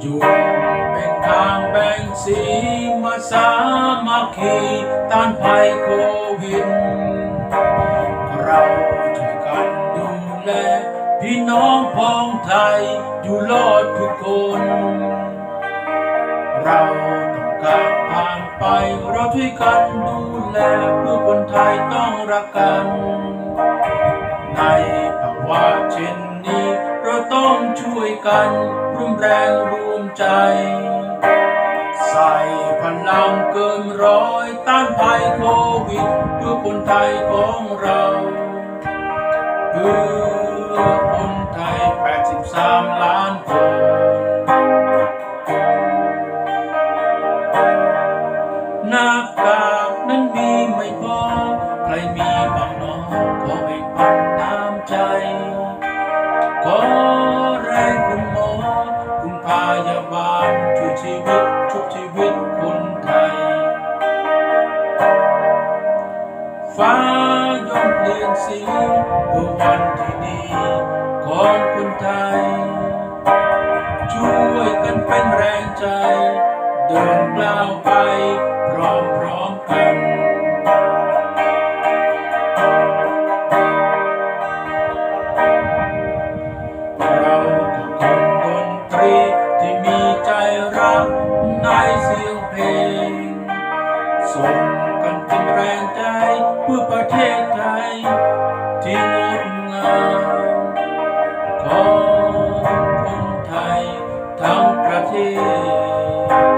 อยู่เป็นทางแบ่งสีมาสามัคคีต้านภัยโควิด เราช่วยกันดูแลพี่น้องพ้องไทยอยู่รอดทุกคน เราต้องการผ่านไปเราช่วยกันดูแลเพื่อคนไทยต้องรักกัน ในภาวะเช่นนี้ ต้องช่วยกันร่วมแรงร่วมใจ ใส่พลังเกินร้อยต้านภัยโควิดเพื่อคนไทยของเราเพื่อคนไทย 83 ล้านคนหน้ากากนั้นมีไม่พอ ใครมีบางน้องขอ เปลี่ยนสีเพื่อวันที่ดีของคนไทย ช่วยกันเป็นแรงใจ เดินก้าวไปพร้อมๆกันเราก็คงดนตรีที่มีใจรักในเสียงเพลงส่งกันเป็นแรงใจเพื่อประเทศ ข